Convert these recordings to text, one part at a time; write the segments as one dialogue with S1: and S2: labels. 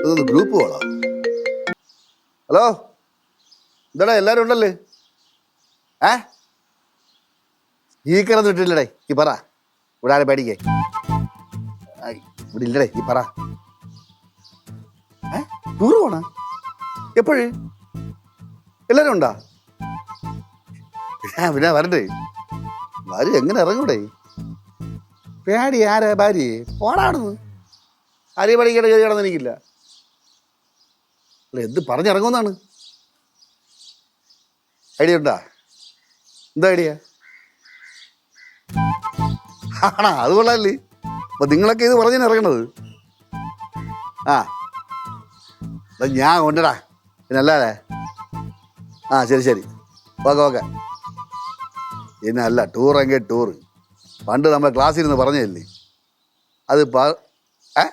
S1: ഇതൊന്ന് group കോളോ hello? എന്താടാ എല്ലാരും ഉണ്ടല്ലേ? ഏ? ഈ കിടന്ന് ഇട്ടില്ലടേ ഈ പറ. ഇവിടെ ആരെ പേടിക്കേ? ഇവിടെ ഇല്ലടേ ഈ പറ. ഏ? ടൂർ പോണ? എപ്പോഴ്? എല്ലാരും ഉണ്ടാ? പിന്നെ വരണ്ടേ ഭാര്യ എങ്ങനെ ഇറങ്ങൂടെ? പേടി ആരാ ഭാര്യ പോടാടുന്നു ആരെയും പഠിക്കേണ്ട ഗതി കിടന്ന് എനിക്കില്ല. അല്ല എന്ത് പറഞ്ഞിറങ്ങുമെന്നാണ്? ഐഡിയ ഉണ്ടാ? എന്താ ഐഡിയ? ആണാ അത് കൊള്ളാല്ലേ. അപ്പൊ നിങ്ങളൊക്കെ ഇത് പറഞ്ഞു ഇറങ്ങണത്. ആ. ഞാൻ കൊണ്ടടാ പിന്നെ ആ ശരി ശരി. Okay okay. പിന്നെ അല്ല ടൂറെങ്കിൽ ടൂറ് പണ്ട് നമ്മൾ ക്ലാസ്സിൽ നിന്ന് പറഞ്ഞതല്ലേ? അത് ഏ?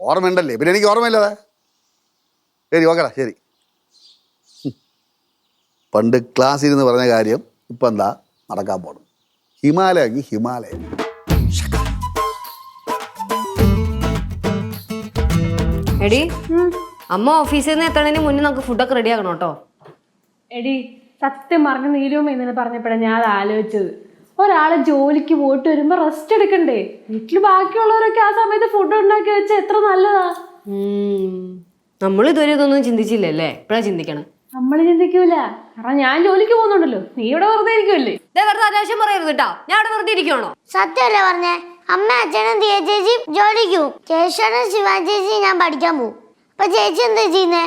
S1: ഓർമ്മയുണ്ടല്ലേ? പിന്നെ എനിക്ക് ഓർമ്മയില്ലാതെ. ശരി ഓക്കെടാ ശരി. പണ്ട് ക്ലാസ്സിൽ നിന്ന് പറഞ്ഞ കാര്യം ഇപ്പം എന്താ? നടക്കാൻ പോകണം ഹിമാലയ ഹിമാലയം.
S2: എടി അമ്മ ഓഫീസിൽ നിന്ന് എത്തണതിന് മുന്നേ നമുക്ക് ഫുഡൊക്കെ റെഡി ആക്കണം കേട്ടോ
S3: എടി സത്യം പറഞ്ഞ നീലുമ്മ ഇന്നലെ പറഞ്ഞപ്പോഴാണ് ഞാൻ അത് ആലോചിച്ചത്. ഒരാൾ ജോലിക്ക് പോയിട്ട് വരുമ്പോ റെസ്റ്റ് എടുക്കണ്ടേ? വീട്ടിൽ ബാക്കിയുള്ളവരൊക്കെ ആ സമയത്ത് ഫുഡ് ഉണ്ടാക്കി വെച്ചാൽ എത്ര നല്ലതാ.
S2: നമ്മൾ ഇതുവരെ ഇതൊന്നും ചിന്തിച്ചില്ലല്ലേ? ഇപ്പഴാ ചിന്തിക്കണം.
S3: നമ്മൾ ചിന്തിക്കൂല. കാരണം ഞാൻ ജോലിക്ക് പോകുന്നുണ്ടല്ലോ. നീ ഇവിടെ വെറുതെ ഇരിക്കുമല്ലേ
S2: ദേ വെറുതെ അനാവശ്യം പറയരുത് കേട്ടോ. ഞാൻ അവിടെ വെറുതെ ഇരിക്കണോ
S4: സത്യമല്ലേ പറഞ്ഞേ? അമ്മ അച്ഛനും ദിയ ചേച്ചി ജോലിക്ക് പോവും ചേച്ചിയോടും ശിവാ ചേച്ചി ഞാൻ പഠിക്കാൻ പോകും. അപ്പൊ ചേച്ചി എന്താ ചെയ്യുന്നേ?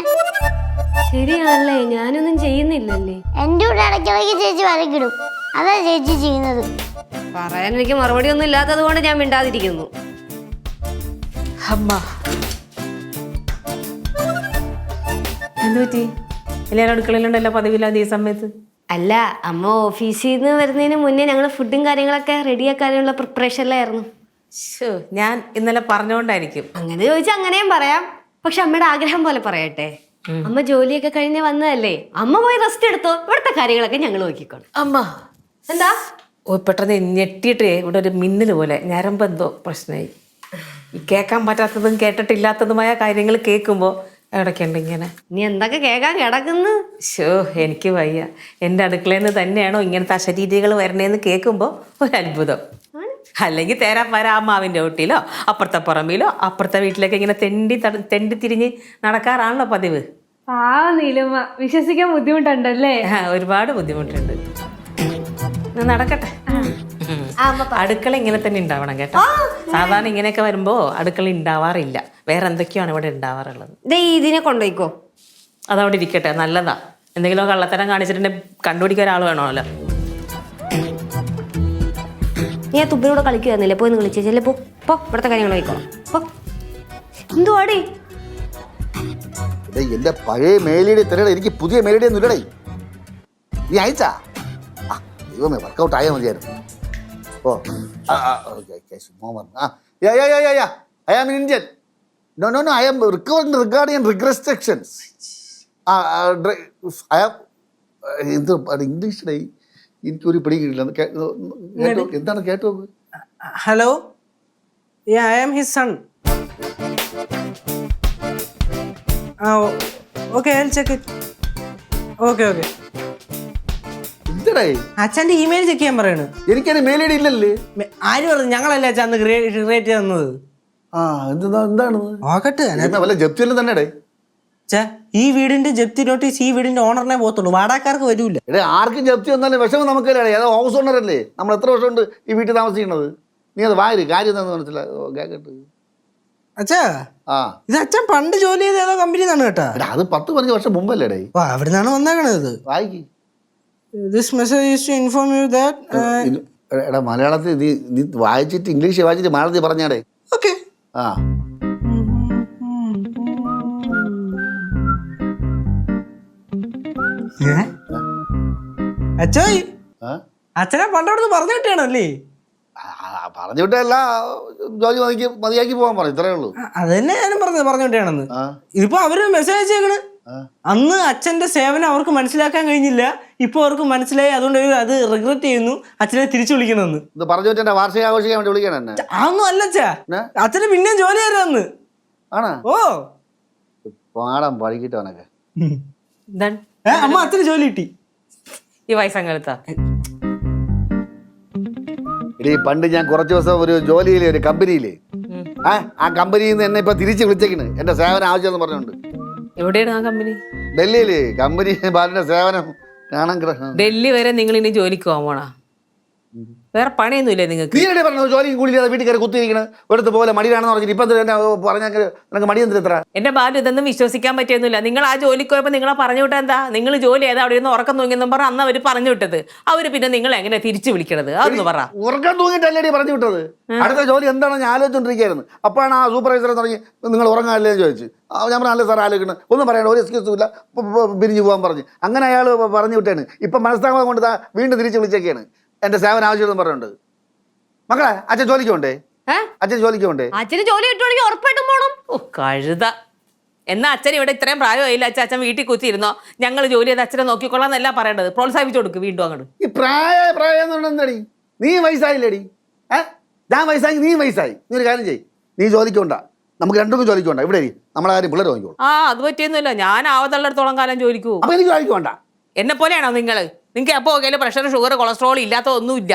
S2: ശരിയാണല്ലേ. ഞാനൊന്നും ചെയ്യുന്നില്ലല്ലേ.
S4: എന്റെ കൂടെ ഇടയ്ക്കിടയ്ക്ക് ചേച്ചി വരക്കിടും. അതാ ചേച്ചി ചെയ്യുന്നത്.
S2: പറയാൻ എനിക്ക് മറുപടി ഒന്നും ഇല്ലാത്തത് കൊണ്ട് ഞാൻ മിണ്ടാതിരിക്കുന്നു.
S5: അമ്മ എന്തു പറ്റി? എല്ലാവരും അടുക്കളയിലുണ്ടല്ലോ പതിവില്ലാതെ ഈ സമയത്ത്.
S2: അല്ല അമ്മ ഓഫീസിൽ നിന്ന് വരുന്നതിന് മുന്നേ ഞങ്ങൾ ഫുഡും കാര്യങ്ങളൊക്കെ റെഡിയാക്കാനുള്ള പ്രിപ്പറേഷനിലായിരുന്നു.
S5: ശോ, ഞാൻ ഇന്നലെ പറഞ്ഞോണ്ടായിരിക്കും.
S2: അങ്ങനെ ചോദിച്ചാൽ അങ്ങനെയും പറയാം. പക്ഷെ അമ്മയുടെ ആഗ്രഹം പോലെ പറയട്ടെ. അമ്മ ജോലിയൊക്കെ കഴിഞ്ഞ് വന്നതല്ലേ? അമ്മ പോയി റെസ്റ്റ് എടുത്തോ? ഇവിടുത്തെ കാര്യങ്ങളൊക്കെ ഞങ്ങൾ നോക്കിക്കോളും.
S5: അമ്മ.
S2: എന്താ?
S5: ഓ പെട്ടെന്ന് ഞെട്ടിയിട്ട് ഇവിടെ ഒരു മിന്നൽ പോലെ. ഞരമ്പ് എന്തോ പ്രശ്നമായി ഈ കേൾക്കാൻ പറ്റാത്തതും കേട്ടിട്ടില്ലാത്തതുമായ കാര്യങ്ങൾ കേൾക്കുമ്പോൾ എവിടേക്കുണ്ട് ഇങ്ങനെ.
S2: നീ എന്തൊക്കെ കേൾക്കാൻ കിടക്കുന്നു?
S5: ഷോ എനിക്ക് വയ്യ. എന്റെ അടുക്കളയിൽ നിന്ന് തന്നെയാണോ ഇങ്ങനത്തെ അശരീരികൾ വരണേന്ന് കേൾക്കുമ്പോൾ ഒരു അത്ഭുതം അല്ലെങ്കിൽ തേരാ പരാ മാവിന്റെ അപ്പുറത്തെ പുറമ്പിലോ അപ്പുറത്തെ വീട്ടിലേക്ക് ഇങ്ങനെ തെണ്ടി തെണ്ടി തിരിഞ്ഞ് നടക്കാറാണല്ലോ പതിവ്.
S3: ആ നീലുമ്മ. വിശ്വസിക്കാൻ ബുദ്ധിമുട്ടുണ്ടല്ലേ?
S5: ഒരുപാട് ബുദ്ധിമുട്ടുണ്ട്. നടക്കട്ടെ. അടുക്കള ഇങ്ങനെ തന്നെ ഉണ്ടാവണം കേട്ടോ. സാധാരണ ഇങ്ങനെയൊക്കെ വരുമ്പോ അടുക്കള ഉണ്ടാവാറില്ല. വേറെ എന്തൊക്കെയാണ് ഇവിടെ ഉണ്ടാവാറുള്ളത്?
S2: ദേ ഇതിനെ കൊണ്ടുപോയിക്കോ.
S5: അതവിടെ ഇരിക്കട്ടെ നല്ലതാ. എന്തെങ്കിലും കള്ളത്തരം കാണിച്ചിട്ടുണ്ടെങ്കിൽ കണ്ടുപിടിക്കാൻ ഒരാൾ വേണമല്ലോ.
S2: നീ ആ തുമ്പിനോട് കളിക്കുന്നില്ലേ പോയി ഒന്ന് വിളിച്ചേ ചെല്ലേ പോ പോ ഇവിടുത്തെ കാര്യങ്ങൾ നോക്കിക്കോളാം പോ. എന്തുവാടി
S1: എടേ, എന്റെ പഴയ മേലിയുടെ തരട എനിക്ക് പുതിയ മേലിയുടെ ഒന്നും ഇല്ലടേ. നീ അയച്ചാ? ആ ദൈവമേ വർക്കൗട്ട് ആയാൽ മതിയായിരുന്നു. ഓ ആ okay, ഓക്കെ Moment. മോമർ Yeah, yeah yeah yeah yeah yeah I am Indian no no no I am recovering regarding restrictions ah I am എന്ത് ഇംഗ്ലീഷിലെ എനിക്കൊരു പിടി കിട്ടില്ല എന്താണ് കേട്ടോ?
S6: Hello? Yeah, I am his son. Oh, okay, I'll
S1: എന്തടേ
S6: അച്ഛന്റെ email check ചെയ്യാൻ പറയാണ്.
S1: എനിക്കത് മെയിൽ ഐഡി ഇല്ലല്ലേ?
S6: മെ- ആര് പറഞ്ഞു? ഞങ്ങളല്ലേ അച്ഛൻ അന്ന് ക്രിയേറ്റ് തന്നത്
S1: ആ എന്താ എന്താണ്?
S6: ആകട്ടെ.
S1: എന്നാ വല്ല ജപ്തിയെല്ലാം തന്നെ
S6: അച്ഛാ ഈ വീടിന്റെ ജപ്തി നോട്ടീസ് ഈ വീടിന്റെ ഓണറിനെ പോകത്തുള്ളൂ. വാടകക്കാർക്ക് വരൂല്ല
S1: എടേ ആർക്കും ജപ്തി വന്നാലും വിഷമം നമുക്കല്ലേ? ഏതോ ഹൗസ് ഓണർ അല്ലേ നമ്മൾ എത്ര വർഷം ഉണ്ട് ഈ വീട്ടിൽ താമസിക്കുന്നത്? നീ അത് വായു കാര്യം എന്താണെന്ന് മനസ്സിലായി കേക്കട്ട്.
S6: അച്ഛാ
S1: ആ.
S6: ഇത് അച്ഛൻ പണ്ട് ജോലി ചെയ്ത ഏതോ കമ്പനി നിന്നാണ് കേട്ടാ.
S1: എടാ അത് പത്ത് പതിനഞ്ച് വർഷം മുമ്പല്ലേ ഡേ
S6: ഓ അവിടെ നിന്നാണ് വന്നേക്കണത്
S1: വായിക്ക്.
S6: This message is to inform you that
S1: എടാ മലയാളത്തിൽ നീ നീ വായിച്ചിട്ട് ഇംഗ്ലീഷ് വായിച്ചിട്ട് മലയാളത്തിൽ പറഞ്ഞാടേ?
S6: ഓക്കെ
S1: ആ.
S6: അച്ഛോയ്? അച്ഛനെ പണ്ടവിടുന്ന് പറഞ്ഞു കിട്ടിയാണല്ലേ
S1: പറഞ്ഞു വിട്ടല്ല ജോലി മതിയാക്കി പോകാൻ പറഞ്ഞു ഇത്രേ ഉള്ളൂ.
S6: അത് തന്നെ ഞാനും പറഞ്ഞത് പറഞ്ഞു വിട്ടാണെന്ന് ഇതിപ്പോ അവർ മെസ്സേജ് അയച്ചേക്കണ്. അന്ന് അച്ഛന്റെ സേവനം അവർക്ക് മനസ്സിലാക്കാൻ കഴിഞ്ഞില്ല. ഇപ്പൊ അവർക്ക് മനസ്സിലായി. അതുകൊണ്ട് അത് റിഗ്രറ്റ് ചെയ്യുന്നു. അച്ഛനെ തിരിച്ചു വിളിക്കണമെന്ന്.
S1: ഇത് പറഞ്ഞു വിട്ടെ വാർഷിക ആഘോഷിക്കാൻ വേണ്ടി വിളിക്കണം എന്നെ?
S6: അതൊന്നും അല്ല അച്ഛാ.
S1: പിന്നെ?
S6: അച്ഛന് പിന്നെയും ജോലി തരാന്ന്
S1: ആണോ?
S6: ഓ.
S1: പാടം പഠിക്കട്ടെ അവനൊക്കെ
S6: അമ്മ അച്ഛന് ജോലി കിട്ടി.
S5: ഈ വയസ്സങ്ങലത്താ
S1: എടീ പണ്ട് ഞാൻ കുറച്ച് ദിവസം ഒരു ജോലിയിലെ ഒരു കമ്പനിയിൽ. ആ കമ്പനിയിൽ നിന്ന് എന്നെ ഇപ്പൊ തിരിച്ചു വിളിച്ചേക്കണ്. എന്റെ സേവനം ആവശ്യമെന്ന് പറഞ്ഞുകൊണ്ട്.
S5: എവിടെയാണ് ആ കമ്പനി
S1: ഡൽഹിയിൽ. കമ്പനി ബാലിന്റെ സേവനം. കാണാൻ
S5: ഡൽഹി വരെ നിങ്ങൾ ഇനി ജോലിക്ക് പോകാൻ പോണാ? വേറെ പണിയൊന്നുമില്ലേ നിങ്ങൾക്ക്?
S1: നീ എവിടെ പറഞ്ഞു ജോലിയും കൂലിയില്ലാതെ വീട്ടിൽ കയറി കുത്തിയിരിക്കണ്. ഇവിടുത്തെ പോലെ മടിയാണെന്ന് പറഞ്ഞിട്ട് ഇപ്പം തന്നെ പറഞ്ഞാൽ നിനക്ക് മടി എന്തിനാ ഇത്ര?
S5: എന്റെ ബാലു ഇതൊന്നും വിശ്വസിക്കാൻ പറ്റിയൊന്നുമില്ല. നിങ്ങൾ ആ ജോലിക്ക് പോയപ്പോൾ നിങ്ങളെ പറഞ്ഞു വിട്ടാ എന്താ? നിങ്ങൾ ജോലി ഏതാ അവിടെ നിന്ന് ഉറക്കം തൂങ്ങിയെന്നും പറഞ്ഞ അന്ന് അവർ പറഞ്ഞു വിട്ടത്. അവർ പിന്നെ നിങ്ങൾ എങ്ങനെ തിരിച്ചു വിളിക്കണത്? അതൊന്ന് പറ.
S1: ഉറക്കം തൂങ്ങിട്ടല്ലേ പറഞ്ഞു വിട്ടത്? അടുത്ത ജോലി എന്താണെന്ന് ഞാൻ ആലോചിച്ചോണ്ടിരിക്കുകയായിരുന്നു. അപ്പോഴാണ് ആ സൂപ്പർവൈസർ തുടങ്ങി നിങ്ങൾ ഉറങ്ങാനല്ലേ എന്ന് ചോദിച്ചു. ഞാൻ പറഞ്ഞു അല്ലേ സാർ ആലോചിക്കണം ഒന്നും പറയണ്ട ഒരു എക്സ്ക്യൂസും ഇല്ല. പിരിഞ്ഞു പോകാൻ പറഞ്ഞു. അങ്ങനെ അയാൾ പറഞ്ഞു വിട്ടാണ്. ഇപ്പം മനസ്താപം കൊണ്ട് വീണ്ടും തിരിച്ച് വിളിച്ചൊക്കെയാണ് എന്റെ സേവനം ആവശ്യമെന്ന് പറഞ്ഞുകൊണ്ട്. മക്കളെ അച്ഛൻ ജോലിക്ക് പോണ്ടേ? അച്ഛൻ ജോലിക്ക് പോണ്ടേ?
S2: അച്ഛന് ജോലി കിട്ടുവാണെങ്കിൽ ഉറപ്പായിട്ടും പോണം.
S5: ഓ കഴുത. എന്നാ അച്ഛൻ ഇവിടെ ഇത്രയും പ്രായമായില്ല. അച്ഛൻ അച്ഛൻ വീട്ടിൽ കുത്തിയിരുന്നോ? ഞങ്ങൾ ജോലി ചെയ്ത് അച്ഛനെ നോക്കിക്കൊള്ളാം എന്നല്ല പറയേണ്ടത്. പ്രോത്സാഹിപ്പിച്ചു കൊടുക്ക് വീണ്ടും അങ്ങോട്ട്
S1: ഈ പ്രായ പ്രായം എന്ന് എന്താടി? നീ വയസ്സായില്ലേടി? ഏ? ഞാൻ വയസ്സായി നീ വയസ്സായി. നീ ഒരു കാര്യം ചെയ്യ്. നീ ജോലിക്ക് പോണ്ട. നമുക്ക് രണ്ടും ജോലിക്ക് പോണ്ട. ഇവിടെ ഇരി. നമ്മളെ കാര്യം പിള്ളേർ വാങ്ങിക്കോളൂ
S5: ആ അത് പറ്റിയൊന്നുമില്ല. ഞാൻ ആവതള്ളിടത്തോളം കാലം ജോലിക്ക് പോകും.
S1: അപ്പൊ എനിക്ക് ജോലിക്ക് വേണ്ട
S5: എന്നെ പോലെയാണോ നിങ്ങൾ നിങ്ങൾക്ക് എപ്പോൾ നോക്കിയാലും പ്രഷർ ഷുഗർ കൊളസ്ട്രോൾ ഇല്ലാത്ത ഒന്നുമില്ല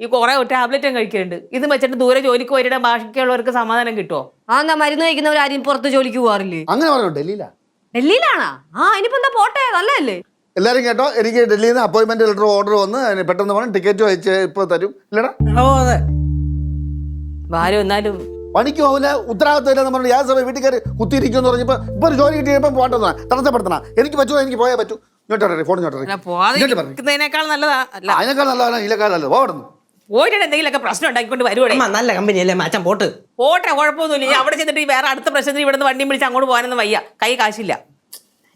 S5: ഈ കുറേ ടാബ്ലറ്റും കഴിക്കുന്നുണ്ട് ഇത് വെച്ചിട്ട് ദൂരെ ജോലിക്ക് പോയിട്ട് ബാക്കിയുള്ളവർക്ക് സമാധാനം കിട്ടുമോ
S2: ആ എന്നാ മരുന്ന് കഴിക്കുന്നവർ ആരും പുറത്ത് ജോലിക്ക് പോകാറില്ലേ?
S1: അങ്ങനെ പറഞ്ഞു ഡൽഹിയിലാ?
S2: ഡൽഹിയിലാണോ? ആ ഇനിയിപ്പോ എന്താ പോട്ടെ? നല്ലതല്ലേ?
S1: എല്ലാരും കേട്ടോ എനിക്ക് ഡൽഹിയിൽ നിന്ന് അപ്പോയിന്റ്മെന്റ് ലെറ്റർ ഓർഡർ വന്ന് പെട്ടെന്ന് പോകണം ടിക്കറ്റ് വെച്ച് ഇപ്പൊ തരും. ഇല്ലടാ?
S6: ഓ അതെ.
S5: ഭാര്യ എന്നാലും
S1: പണിക്ക് പോകില്ല ഉത്തരവാദിത്തം ഇല്ലെന്ന് പറഞ്ഞു ഞാൻ സമയം വീട്ടിൽ കയറി കുത്തിയിരിക്കുമെന്ന് പറഞ്ഞപ്പോൾ ഇപ്പൊ ഒരു ജോലി കിട്ടിയപ്പോൾ പോകണ്ടെന്നാ തടസ്സപ്പെടുത്തണം. എനിക്ക് പറ്റുമോ? എനിക്ക് പോയാൽ പറ്റൂ. ഫോൺ പറഞ്ഞു
S5: നല്ലതാ. അല്ല.
S1: അതിനേക്കാൾ നല്ലതാണ് ഇതിനേക്കാൾ നല്ലത് പോകണം
S5: പോയിട്ട് എന്തെങ്കിലുമൊക്കെ പ്രശ്നം ഉണ്ടാക്കിക്കൊണ്ട് വരുവാടേ
S6: അമ്മ നല്ല കമ്പനിയല്ലേ മാച്ചൻ പോട്ട്.
S5: പോട്ടെ കുഴപ്പമൊന്നുമില്ല. ഇനി അവിടെ ചെന്നിട്ട് ഈ വേറെ അടുത്ത പ്രശ്നത്തിന് ഇവിടെ നിന്ന് വണ്ടിയും വിളിച്ച് അങ്ങോട്ട് പോകാനൊന്നും വയ്യ. കൈ കാശില്ല.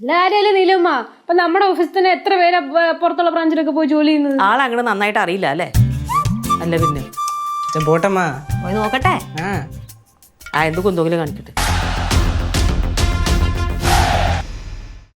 S3: നല്ല കാര്യമല്ലേ നീലമ്മ അപ്പൊ നമ്മുടെ ഓഫീസിൽ തന്നെ എത്ര പേര് പുറത്തുള്ള ബ്രാഞ്ചിലൊക്കെ പോയി ജോലി ചെയ്യുന്നത്?
S5: ആളെ അങ്ങോട്ട് നന്നായിട്ട് അറിയില്ല അല്ലേ? അല്ല പിന്നെ.
S6: പോട്ടമ്മ.
S2: പോയി നോക്കട്ടെ.
S6: ആ.
S5: ആ എന്ത് കുന്തെങ്കിലും കാണിക്കട്ടെ.